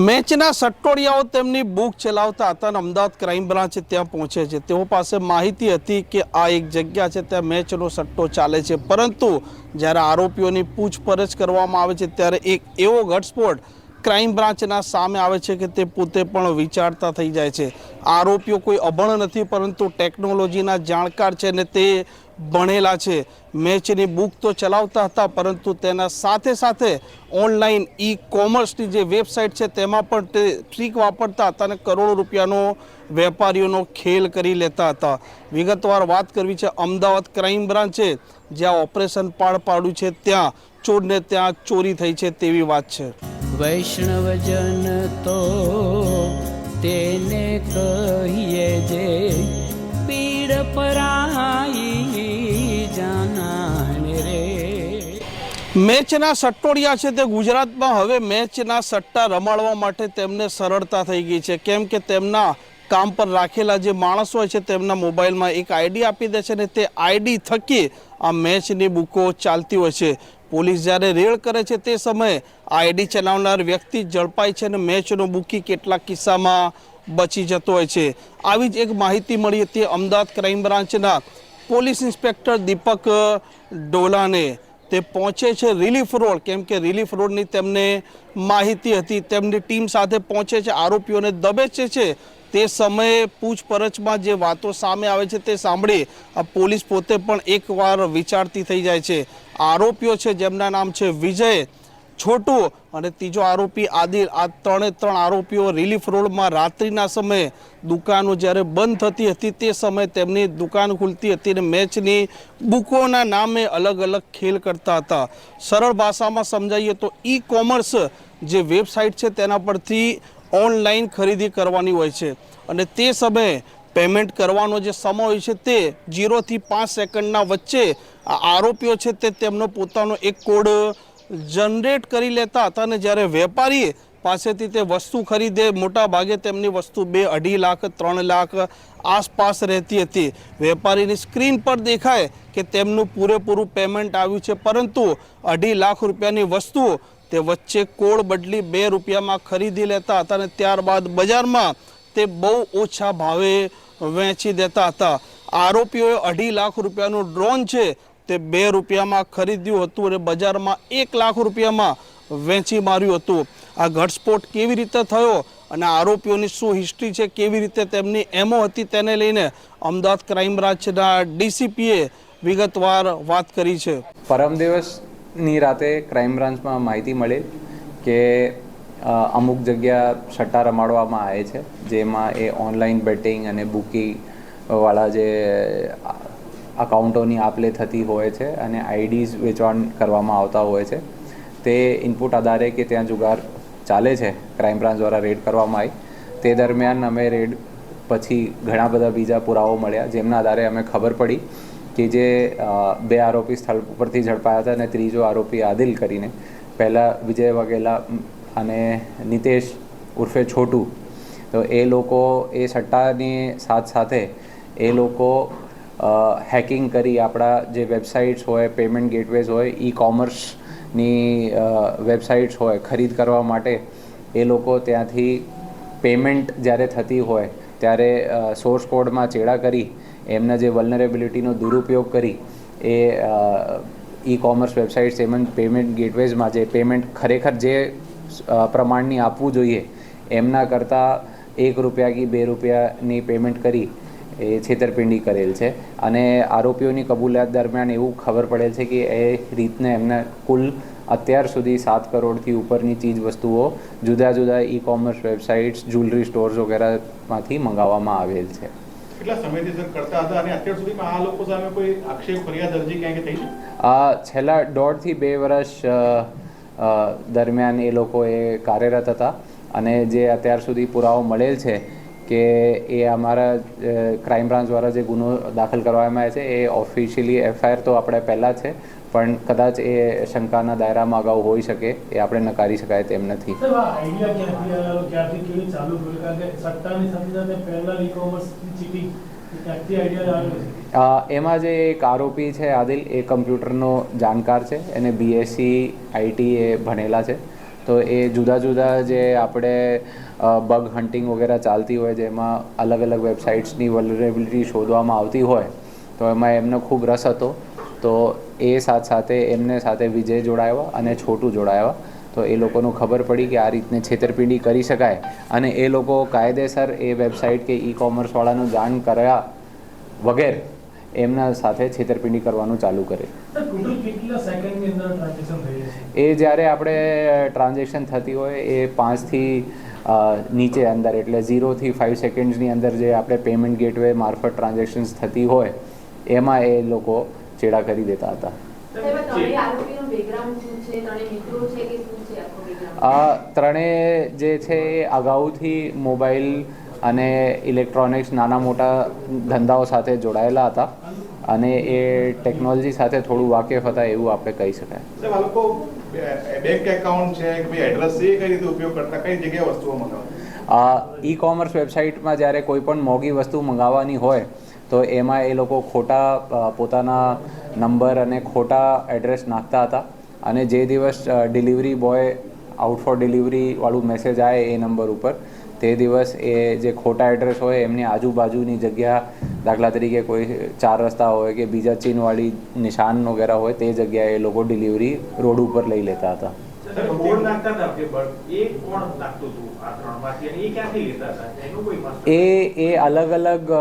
મેચના સટ્ટોડિયાઓ તેમની બુક ચલાવતા હતા અને અમદાવાદ ક્રાઇમ બ્રાન્ચ ત્યાં પહોંચે છે. તેઓ પાસે માહિતી હતી કે આ એક જગ્યા છે, ત્યાં મેચનો સટ્ટો ચાલે છે. પરંતુ જ્યારે આરોપીઓની પૂછપરછ કરવામાં આવે છે, ત્યારે એક એવો ઘટસ્ફોટ ક્રાઇમ બ્રાન્ચના સામે આવે છે કે તે પોતે પણ વિચારતા થઈ જાય છે. આરોપીઓ કોઈ અભણ નથી, પરંતુ ટેકનોલોજીના જાણકાર છે ને તે ભણેલા છે. મેચની બુક તો ચલાવતા હતા, પરંતુ તેના સાથે સાથે ઓનલાઈન ઈ કોમર્સની જે વેબસાઇટ છે તેમાં પણ તે ટ્રીક વાપરતા હતા અને કરોડો રૂપિયાનો વેપારીઓનો ખેલ કરી લેતા હતા. વિગતવાર વાત કરવી છે, અમદાવાદ ક્રાઇમ બ્રાન્ચે જ્યાં ઓપરેશન પાડ પાડ્યું છે, ત્યાં ચોરને ત્યાં ચોરી થઈ છે તેવી વાત છે. વૈષ્ણવજન તો તેને કહીએ જે પીડ પરાઈ જાનાને રે. મેચના સટ્ટોડિયા છે તે ગુજરાતમાં. હવે મેચના સટ્ટા રમાડવા માટે તેમને સરળતા થઈ ગઈ છે. કેમ કે તેમના કામ પર રાખેલા જે માણસો હોય છે તેમના મોબાઈલમાં એક આઈડી આપી દે છે ને તે આઈડી થકી આ મેચની બુકો ચાલતી હોય છે. પોલીસ જ્યારે રેડ કરે છે તે સમયે આઈડી ચલાવનાર વ્યક્તિ ઝડપાય છે અને મેચનો બુકી કેટલાક કિસ્સામાં બચી જતો હોય છે. આવી જ એક માહિતી મળી હતી અમદાવાદ ક્રાઇમ બ્રાન્ચના પોલીસ ઇન્સ્પેક્ટર દીપક ડોલાને. તે પહોંચે છે રિલીફ રોડ, કેમ કે રિલીફ રોડની તેમને માહિતી હતી. તેમની ટીમ સાથે પહોંચે છે, આરોપીઓને દબેચે છે. તે સમયે પૂછપરછમાં જે વાતો સામે આવે છે તે સાંભળી પોલીસ પોતે પણ એકવાર વિચારતી થઈ જાય છે. આરોપીઓ છે, જેમના નામ છે વિજય છોટુ અને ત્રીજો આરોપી આદિલ. આ ત્રણે ત્રણ આરોપીઓ રિલીફ રોડમાં રાત્રિના સમયે દુકાનો જ્યારે બંધ થતી હતી તે સમયે તેમની દુકાન ખુલતી હતી અને મેચની બુકોના નામે અલગ અલગ ખેલ કરતા હતા. સરળ ભાષામાં સમજાવીએ તો ઈ કોમર્સ જે વેબસાઇટ છે તેના પરથી ઓનલાઈન ખરીદી કરવાની હોય છે. અને તે સમયે પેમેન્ટ કરવાનો જે સમય હોય છે તે જીરોથી પાંચ સેકન્ડના વચ્ચે આરોપીઓ છે તે તેમનો પોતાનો એક કોડ જનરેટ કરી લેતા હતા અને જ્યારે વેપારી પાસેથી તે વસ્તુ ખરીદે, મોટા ભાગે તેમની વસ્તુ બે અઢી લાખ, ત્રણ લાખ આસપાસ રહેતી હતી. વેપારીની સ્ક્રીન પર દેખાય કે તેમનું પૂરેપૂરું પેમેન્ટ આવ્યું છે, પરંતુ અઢી લાખ રૂપિયાની વસ્તુ તે વચ્ચે કોળ બદલી બે રૂપિયામાં ખરીદી લેતા હતા અને ત્યારબાદ બજારમાં તે બહુ ઓછા ભાવે વેચી દેતા હતા. આરોપીઓએ અઢી લાખ રૂપિયાનું ડ્રોન છે તે બે રૂપિયામાં ખરીદ્યું હતું અને બજારમાં એક લાખ રૂપિયામાં વેચી માર્યું હતું. આ ઘટસ્ફોટ કેવી રીતે થયો અને આરોપીઓની શું હિસ્ટ્રી છે, કેવી રીતે તેમની એમો હતી તેને લઈને અમદાવાદ ક્રાઇમ બ્રાન્ચના ડીસીપીએ વિગતવાર વાત કરી છે. પરમ દિવસની રાતે ક્રાઇમ બ્રાન્ચમાં માહિતી મળેલ કે અમુક જગ્યા સટ્ટા રમાડવામાં આવે છે, જેમાં એ ઓનલાઈન બેટિંગ અને બુકિંગ વાળા જે અકાઉન્ટોની આપલે થતી હોય છે અને આઈડીઝ વેચવાણ કરવામાં આવતા હોય છે. તે ઇનપુટ આધારે કે ત્યાં જુગાર ચાલે છે ક્રાઇમ બ્રાન્ચ દ્વારા રેડ કરવામાં આવી. તે દરમિયાન અમે રેડ પછી ઘણા બધા બીજા પુરાવો મળ્યા, જેમના આધારે અમે ખબર પડી કે જે બે આરોપી સ્થળ ઉપરથી ઝડપાયા હતા અને ત્રીજો આરોપી આદિલ કરીને. પહેલાં વિજય વાઘેલા અને નિતેશ ઉર્ફે છોટુ. તો એ લોકો, એ સટ્ટાની સાથ સાથે એ લોકો હેકિંગ કરી આપણા જે વેબસાઇટ્સ હોય પેમેન્ટ ગેટવેઝ હોય ઈ કોમર્સની વેબસાઇટ્સ હોય, ખરીદ કરવા માટે એ લોકો ત્યાંથી પેમેન્ટ જ્યારે થતી હોય, ત્યારે સોર્સ કોડમાં ચેડા કરી એમના જે વલનરેબિલિટીનો દુરુપયોગ કરી એ ઈ કોમર્સ વેબસાઇટ્સ તેમજ પેમેન્ટ ગેટવેઝમાં જે પેમેન્ટ ખરેખર જે પ્રમાણની આપવું જોઈએ, એમના કરતાં એક રૂપિયા કે બે રૂપિયાની પેમેન્ટ કરી એ છેતરપિંડી કરેલ છે. અને આરોપીઓની કબૂલાત દરમિયાન એવું ખબર પડેલ છે કે એ રીતને એમને કુલ અત્યાર સુધી સાત કરોડથી ઉપરની ચીજ વસ્તુઓ જુદા જુદા e commerce websites jewellery stores વગેરેમાંથી મંગાવવામાં આવેલ છે. આ છેલ્લા દોઢથી બે વર્ષ દરમિયાન એ લોકો એ કાર્યરત હતા અને જે અત્યાર સુધી પુરાવો મળેલ છે કે એ અમારા ક્રાઇમ બ્રાન્ચ દ્વારા જે ગુનો દાખલ કરવામાં આવે છે, એ ઓફિશિયલી એફઆઈઆર તો આપણે પહેલાં છે પણ કદાચ એ શંકાના દાયરામાં અગાઉ હોઈ શકે એ આપણે નકારી શકાય તેમ નથી. એમાં જે એક આરોપી છે આદિલ એ કમ્પ્યુટરનો જાણકાર છે એને બીએસસી આઈટી એ ભણેલા છે. તો એ જુદા જુદા જે આપણે બગ હન્ટિંગ વગેરે ચાલતી હોય જેમાં અલગ અલગ વેબસાઇટ્સની વલરેબિલિટી શોધવામાં આવતી હોય તો એમાં એમનો ખૂબ રસ હતો. તો એ સાથ સાથે એમને સાથે વિજય જોડાયા અને છોટું જોડાયા. તો એ લોકોનું ખબર પડી કે આ રીતને છેતરપિંડી કરી શકાય. અને એ લોકો કાયદેસર એ વેબસાઇટ કે ઈ કોમર્સવાળાનું જાણ કર્યા વગેરે એમના સાથે છેતરપિંડી કરવાનું ચાલુ કરે. એ જ્યારે આપણે ટ્રાન્ઝેક્શન થતી હોય એ પાંચથી નીચે અંદર એટલે ઝીરોથી ફાઇવ સેકન્ડ્સની અંદર જે આપણે પેમેન્ટ ગેટવે મારફત ટ્રાન્ઝેક્શન્સ થતી હોય એમાં એ લોકો ચેડા કરી દેતા હતા. એમાં ત્રણેય આરોપીનો બેકગ્રાઉન્ડ શું છે? ત્રણેય મિત્રો છે કે શું છે આખો બેકગ્રાઉન્ડ આ ત્રણેય જે છે એ અગાઉથી મોબાઈલ અને ઇલેક્ટ્રોનિક્સ નાના મોટા ધંધાઓ સાથે જોડાયેલા હતા અને એ ટેકનોલોજી સાથે થોડું વાકેફ હતા એવું આપણે કહી શકાય. બેંક એકાઉન્ટ છે કે એડ્રેસ એ કઈ રીતે ઉપયોગ કરતા? કઈ જગ્યાએ વસ્તુઓ મંગાવતા? આ ઈ કોમર્સ વેબસાઇટમાં જ્યારે કોઈ પણ મોંઘી વસ્તુ મંગાવવાની હોય તો એમાં એ લોકો ખોટા પોતાના નંબર અને ખોટા એડ્રેસ નાખતા હતા અને જે દિવસ ડિલિવરી બોય આઉટ ફોર ડિલિવરીવાળું મેસેજ આવે એ નંબર ઉપર, તે દિવસ એ જે ખોટા એડ્રેસ હોય એમની આજુબાજુની જગ્યા દાખલા તરીકે કોઈ ચાર રસ્તા હોય કે બીજા ચીનવાળી નિશાન વગેરે હોય તે જગ્યાએ એ લોકો ડિલિવરી રોડ ઉપર લઈ લેતા હતા. એ એ અલગ અલગ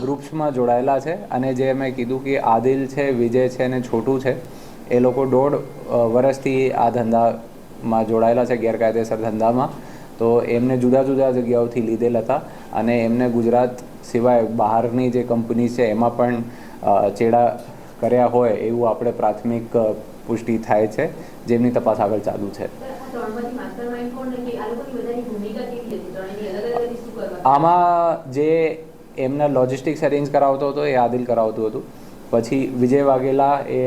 ગ્રુપ્સમાં જોડાયેલા છે. અને જે મેં કીધું કે આદિલ છે વિજય છે અને છોટું છે એ લોકો દોઢ વર્ષથી આ ધંધામાં જોડાયેલા છે ગેરકાયદેસર ધંધામાં. તો એમને જુદા જુદા જગ્યાઓથી લીધેલ હતા. અને એમને ગુજરાત સિવાય બહારની જે કંપની છે એમાં પણ ચેડા કર્યા હોય એવું આપણે પ્રાથમિક પુષ્ટિ થાય છે. જેમની તપાસ આગળ ચાલુ છે. આમાં જે એમના લોજિસ્ટિક્સ અરેન્જ કરાવતો હતો એ આદિલ કરાવતું હતું. પછી વિજય વાઘેલા એ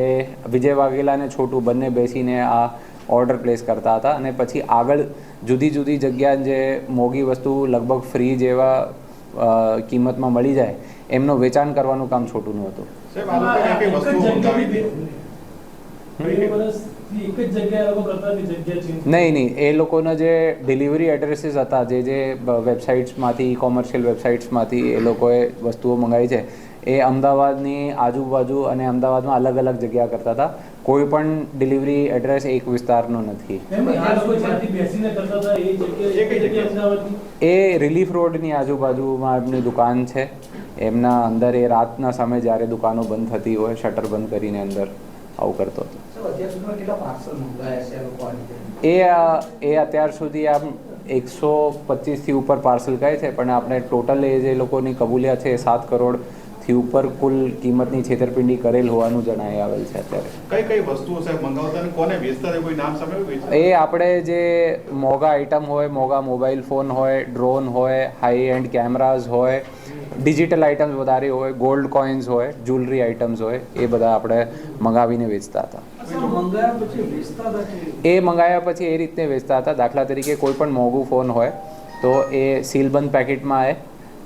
વિજય વાઘેલા અને છોટું બંને બેસીને આ ઓર્ડર પ્લેસ કરતા હતા અને પછી આગળ જુદી જુદી જગ્યા જે મોંઘી વસ્તુ લગભગ ફ્રી જેવા કિંમતમાં મળી જાય એમનું વેચાણ કરવાનું કામ છોટુંનું હતું. સાહેબ આ લોકો નહીં નહીં એ લોકોના જે ડિલિવરી એડ્રેસીસ હતા જે જે વેબસાઇટ્સમાંથી કોમર્શિયલ વેબસાઇટ્સમાંથી એ લોકોએ વસ્તુઓ મંગાવી છે એ અમદાવાદની આજુબાજુ અને અમદાવાદમાં અલગ અલગ જગ્યા કરતા હતા. કોઈ પણ ડિલિવરી એડ્રેસ એક વિસ્તારનો નથી. એમ આ લોકો જ્યાંથી બેસીને કરતા હતા એ જગ્યાએ એ કઈ જગ્યાએ? અમદાવાદની? એ રિલીફ રોડની આજુબાજુમાં એમની દુકાન છે. એમના અંદર એ રાતના સમય જ્યારે દુકાનો બંધ થતી હોય શટર બંધ કરીને અંદર આવું કરતો હતો. એ એ અત્યાર સુધી આમ એકસો પચીસથી ઉપર પાર્સલ કહે છે પણ આપણે ટોટલ એ જે લોકોની કબૂલિયાત છે એ સાત કરોડથી ઉપર કુલ કિંમતની છેતરપિંડી કરેલ હોવાનું જણાઈ આવેલ છે અત્યારે. કઈ કઈ વસ્તુઓ સાહેબ મંગાવતા અને કોને વેચતા કોઈ નામ સામે એ આપણે જે મોંઘા આઇટમ હોય મોંઘા મોબાઈલ ફોન હોય ડ્રોન હોય હાઈ એન્ડ કેમેરાઝ હોય ડિજિટલ આઇટમ્સ વધારે હોય ગોલ્ડ કોઇન્સ હોય જ્વેલરી આઇટમ્સ હોય એ બધા આપણે મંગાવીને વેચતા હતા. સર મંગાયા પછી વેચતા હતા કે? એ મંગાવ્યા પછી એ રીતને વેચતા હતા. દાખલા તરીકે કોઈ પણ મોંઘું ફોન હોય તો એ સીલબંધ પેકેટમાં આવે.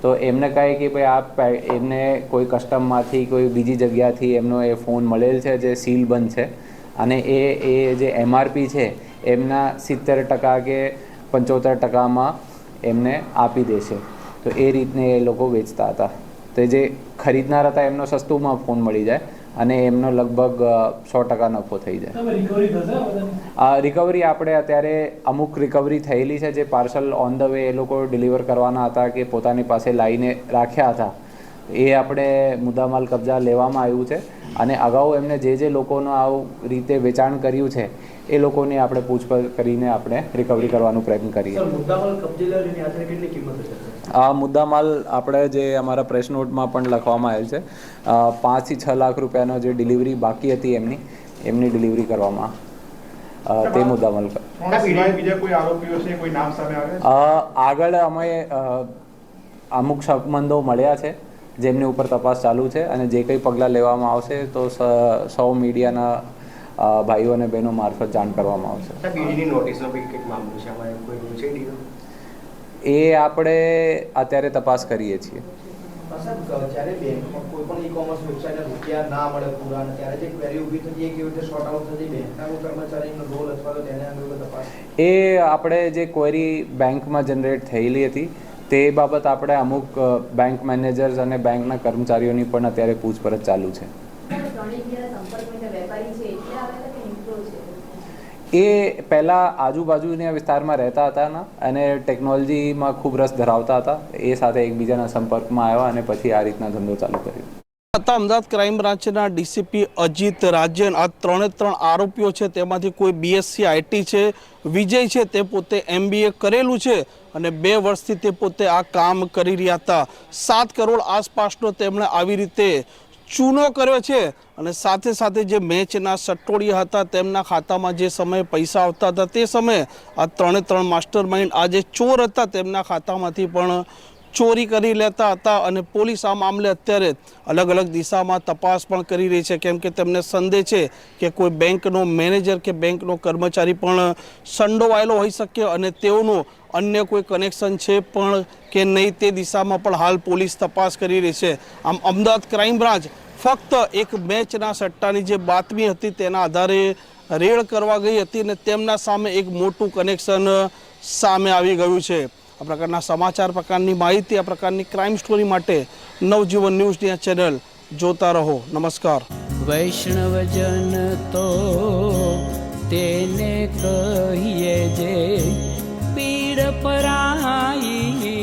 તો એમને કહે કે ભાઈ આ એમને કોઈ કસ્ટમમાંથી કોઈ બીજી જગ્યાથી એમનો એ ફોન મળેલ છે, જે સીલ બંધ છે. અને એ એ જે એમઆરપી છે, એમના સિત્તેર ટકા કે પંચોતેર ટકામાં એમને આપી દેશે તો એ રીતને એ લોકો વેચતા હતા. તો જે ખરીદનાર હતા, એમનો સસ્તુમાં ફોન મળી જાય. અને એમનો લગભગ સો ટકા નફો થઈ જાય. રિકવરી આપણે અત્યારે અમુક રિકવરી થયેલી છે જે પાર્સલ ઓન ધ વે એ લોકો ડિલિવર કરવાના હતા કે પોતાની પાસે લાવીને રાખ્યા હતા. એ આપણે મુદ્દામાલ કબજા લેવામાં આવ્યું છે અને અગાઉ એમને જે જે લોકોનું આવું રીતે વેચાણ કર્યું છે એ લોકોની આપણે પૂછપરછ કરીને આપણે રિકવરી કરવાનો પ્રયત્ન કરીએ. મુદ્દામાલ કબજે કેટલી કિંમત આ મુદ્દામાલ આપણે જે અમારા પ્રેસ નોટમાં પણ લખવામાં આવેલ છે પાંચથી છ લાખ રૂપિયાનો જે ડિલિવરી બાકી હતી એમની એમની ડિલિવરી કરવામાં તે મુદ્દામાલ કર ત્રણ સિવાય બીજા કોઈ આરોપીઓ છે કોઈ નામ સામે આવે? છે? અ, આગળ અમે અમુક સંબંધો મળ્યા છે જેમની ઉપર તપાસ ચાલુ છે અને જે કંઈ પગલાં લેવામાં આવશે તો સ- સૌ મીડિયાના ભાઈઓ અને બહેનો મારફત જાણ કરવામાં આવશે. નોટિસનો બી કંઈક મામલો છે? કોઈ છે એ આપણે અત્યારે તપાસ કરીએ છીએ. સાહેબ જ્યારે બેંકમાં કોઈ પણ ઈ કોમર્સ વેબસાઇટે રૂપિયા ના મળે પૂરા અને ત્યારે જે ક્વેરી ઊભી થતી એ કેવી રીતે સોર્ટ આઉટ થતી બેંકના કોઈ કર્મચારીનો રોલ અથવા તો તેને આગળ કોઈ તપાસ? એ આપણે જે ક્વેરી બેંકમાં જનરેટ થયેલી હતી તે બાબત આપણે અમુક બેંક મેનેજર્સ અને બેંકના કર્મચારીઓની પણ અત્યારે પૂછપરછ ચાલુ છે? એ પહેલાં આજુબાજુના વિસ્તારમાં રહેતા હતા અને ટેકનોલોજીમાં ખૂબ રસ ધરાવતા હતા. એ સાથે એકબીજાના સંપર્કમાં આવ્યા અને પછી આ રીતના ધંધો ચાલુ કર્યો. હતા અમદાવાદ ક્રાઇમ બ્રાન્ચના ડીસીપી અજીત રાજન, આ ત્રણે ત્રણ આરોપીઓ છે, તેમાંથી કોઈ બીએસસી આઈટી છે, વિજય છે, તે પોતે એમબીએ કરેલું છે અને બે વર્ષથી તે પોતે આ કામ કરી રહ્યા હતા. સાત કરોડ આસપાસનો તેમણે આવી રીતે ચૂનો કર્યો છે અને સાથે સાથે જે મેચના સટ્ટોડિયા હતા તેમના ખાતામાં જે સમયે પૈસા આવતા હતા તે સમયે આ ત્રણે ત્રણ માસ્ટર માઇન્ડ આ જે ચોર હતા તેમના ખાતામાંથી પણ ચોરી કરી લેતા હતા અને પોલીસ આ મામલે અત્યારે અલગ અલગ દિશામાં તપાસ પણ કરી રહી છે. કેમ કે તેમને સંદેહ છે કે કોઈ બેંકનો મેનેજર કે બેંકનો કર્મચારી પણ સંડોવાયેલો હોઈ શકે અને તેઓનું અન્ય કોઈ કનેક્શન છે પણ કે નહીં તે દિશામાં પણ હાલ પોલીસ તપાસ કરી રહી છે. આમ અમદાવાદ ક્રાઇમ બ્રાન્ચ ફક્ત એક મેચના સટ્ટાની જે બાતમી હતી તેના આધારે રેડ કરવા ગઈ હતી અને તેમના સામે એક મોટું કનેક્શન સામે આવી ગયું છે. આ પ્રકારના સમાચાર, પ્રકારની માહિતી, આ પ્રકારની ક્રાઇમ સ્ટોરી માટે નવજીવન ન્યૂઝની આ ચેનલ જોતા રહો. નમસ્કાર. વૈષ્ણવ જન તો તેને કહીએ જે પીડ પરાઈ